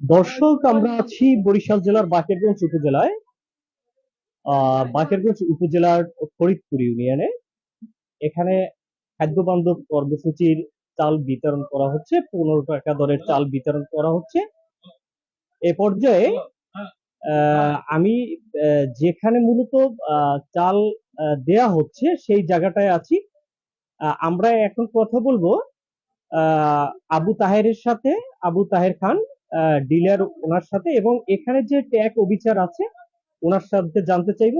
দর্শক, আমরা আছি বরিশাল জেলার বাকেরগঞ্জ উপজেলায়। আহ, বাকেরগঞ্জ উপজেলার ফরিদপুর ইউনিয়নে। এখানে খাদ্য বান্ধব কর্মসূচির চাল বিতরণ করা হচ্ছে। পনেরো টাকা দরের চাল বিতরণ করা হচ্ছে। এ পর্যায়ে আমি যেখানে মূলত চাল দেয়া হচ্ছে, সেই জায়গাটায় আছি। আমরা এখন কথা বলব আবু তাহেরের সাথে। আবু তাহের খান ডিলার ওনার সাথে এবং এখানে যে ট্যাগ অবিচার আছে ওনার সাথে জানতে চাইব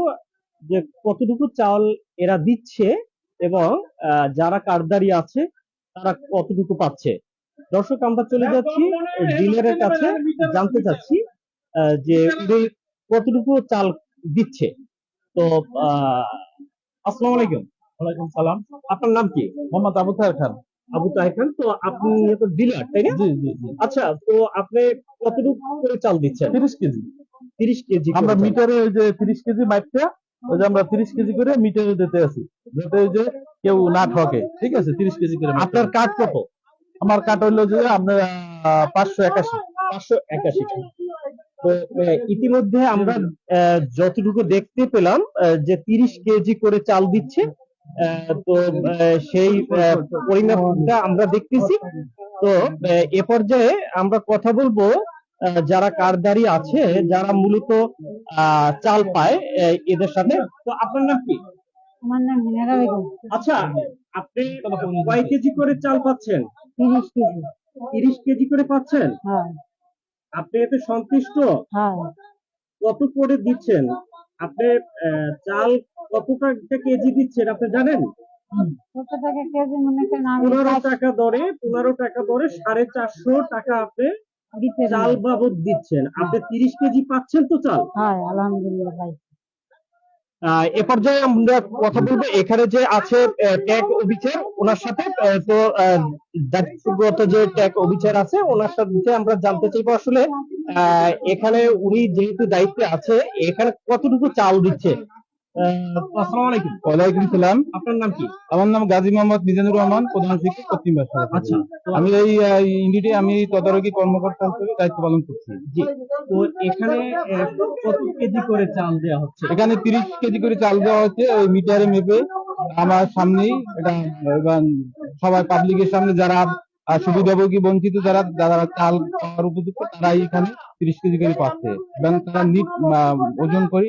যে কতটুকু চাল এরা দিচ্ছে এবং আহ, যারা কারদারি আছে তারা কতটুকু পাচ্ছে। দর্শক আমরা চলে যাচ্ছি ডিলারের কাছে। জানতে চাচ্ছি আহ, যে কতটুকু চাল দিচ্ছে। তো আহ আসসালামু আলাইকুম। ওয়ালাইকুম সালাম। আপনার নাম কি? মোহাম্মদ আবু তাহের খান। আবু তাহের খান তো আপনি তো ডিলার তাই না? জি জি জি। আচ্ছা তো আপনি কতটুকু করে চাল দিচ্ছেন? তিরিশ কেজি। তিরিশ কেজি করে আমরা। মিটারে ওই যে তিরিশ কেজি মাইপটা ওই যে আমরা তিরিশ কেজি করে মিটারে দিতে আছি। যাতে যে কেউ না ঠকে ঠিক আছে? তিরিশ কেজি করে আপনার কার্ড কত? আমার কাট হইল যে আপনার পাঁচশো একাশি। পাঁচশো একাশি তো ইতিমধ্যে আমরা যতটুকু দেখতে পেলাম যে তিরিশ কেজি করে চাল দিচ্ছে তো সেই পরিমাপটা আমরা দেখতেছি। তো এ পর্যায়ে আমরা কথা বলব যারা কারদারি আছে যারা মূলত চাল পায় এদের সাথে। তো আপনার নাম কি? আমার নাম মিনারা বেগম। আচ্ছা আপনি কয় কেজি করে চাল পাচ্ছেন? তিরিশ কেজি। তিরিশ কেজি করে পাচ্ছেন? হ্যাঁ। আপনি এতে সন্তুষ্ট? হ্যাঁ। কত করে দিচ্ছেন? আপনি চাল কত টাকা কেজি দিচ্ছেন আপনি জানেন? কত টাকা কেজি মনে করেন? আমি পনেরো টাকা দরে পনেরো টাকা দরে সাড়ে চারশো টাকা আপনি চাল বাবদ দিচ্ছেন। আপনি তিরিশ কেজি পাচ্ছেন তো চাল? হ্যাঁ আলহামদুলিল্লাহ ভাই। এ পর্যায়ে আমরা কথা বলব এখানে যে আছে ট্যাগ অভিচার ওনার সাথে তো দায়িত্বগত যে ট্যাগ অভিচার আছে, ওনার সাথে আমরা জানতে চাইব আসলে এখানে উনি যেহেতু দায়িত্বে আছে, এখানে কতটুকু চাল দিচ্ছে? ওয়ালাইকুম সালাম। আপনার নাম কি? আমার নাম গাজী মোহাম্মদ মিজানুর রহমান প্রধান শিক্ষক পশ্চিম আচ্ছা। আমি এই ইউনিটে আমি তদারকি কর্মকর্তা হিসেবে দায়িত্ব পালন করছি। জি। তো এখানে কত কেজি করে চাল দেওয়া হচ্ছে? এখানে তিরিশ কেজি করে চাল দেওয়া হচ্ছে ওই মিটারে মেপে। আমার সামনেই এটা এবং সবাই পাবলিকের সামনে যারা আহ, সুবিধাভোগী বঞ্চিত যারা যারা চাল পাওয়ার উপযুক্ত তারাই এখানে তিরিশ কেজি করে পাচ্ছে। এবং তারা নিট ওজন করে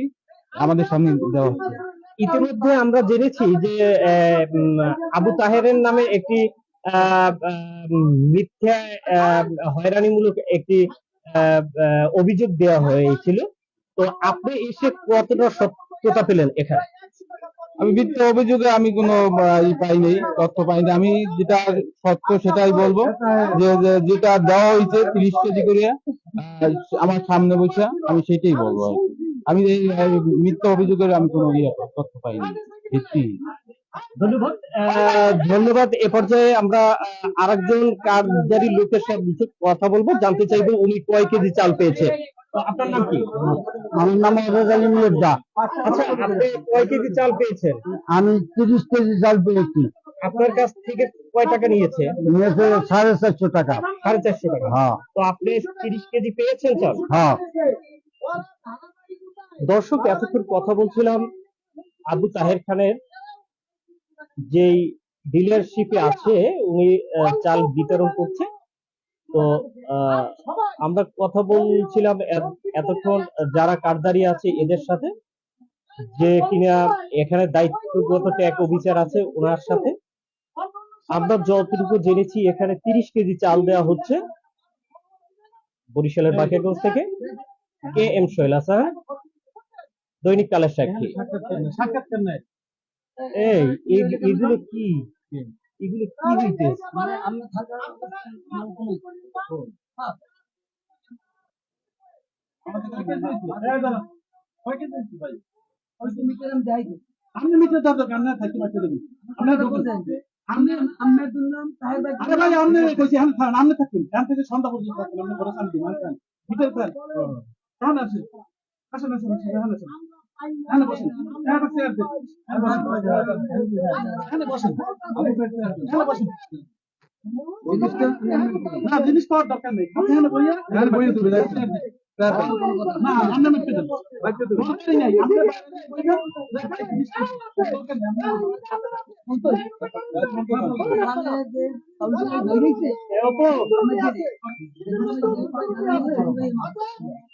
আমাদের সামনে দেওয়া হচ্ছে। ইতিমধ্যে আমরা জেনেছি যে আবু তাহেরের নামে একটি মিথ্যা হয়রানিমূলক একটি অভিযোগ দেওয়া হয়েছিল। তো আপনি এসে কতটা সত্যতা পেলেন এখানে? আমি মিথ্যা অভিযোগে আমি কোনো ই পাই নাই তথ্য পাইনি। আমি যেটা সত্য সেটাই বলব যে যেটা দেওয়া হয়েছে তিরিশ কেজি করে আমার সামনে বসে আমি সেটাই বলব। আমি এই মিথ্যা অভিযোগের আমি কোনো ইয়ে তথ্য পাইনি। ভিত্তি। ধন্যবাদ। ধন্যবাদ। এ পর্যায়ে আমরা আরেকজন কার্যকারী লোকের সাথে কথা বলব। জানতে চাইব উনি কয় কেজি চাল পেয়েছে। আপনার নাম কি? আমার নাম আজাদ আলী মির্জা আচ্ছা আপনি কয় কেজি চাল পেয়েছেন? আমি তিরিশ কেজি চাল পেয়েছি। আপনার কাছ থেকে কয় টাকা নিয়েছে? নিয়েছে সাড়ে চারশো টাকা। সাড়ে চারশো টাকা। হ্যাঁ। তো আপনি তিরিশ কেজি পেয়েছেন চাল? হ্যাঁ। দর্শক এতক্ষণ কথা বলছিলাম আবু তাহের খানের যেই ডিলারশিপে আছে উনি চাল বিতরণ করছে। তো আমরা কথা বলছিলাম এতক্ষণ যারা কারদারি আছে এদের সাথে যে কিনা এখানে দায়িত্বগত ট্যাগ অফিসার আছে ওনার সাথে। আমরা যতটুকু জেনেছি এখানে তিরিশ কেজি চাল দেওয়া হচ্ছে বরিশালের বাকেরগঞ্জ থেকে। K M Shaila sir? দৈনিক কালের সাক্ষী এই এই- এগুলো কি এগুলো কি হইতেছে আপনি মিটার কান্না থাকি মারতে দেবেন আপনার আরে ভাই আপনি কইছি আমি খান আপনি থাকুন এখান থেকে সন্ধ্যা পর্যন্ত থাকুন আপনি ঘরে শান্তি মান খান মিটার খান কেমন আছে আসুন আসুন আসুন এখানে আসুন এখানে বসুন। এখানে চেয়ার এখানে বসুন। এখানে বসুন। এখানে বসুন। না জিনিস পাওয়ার দরকার নেই।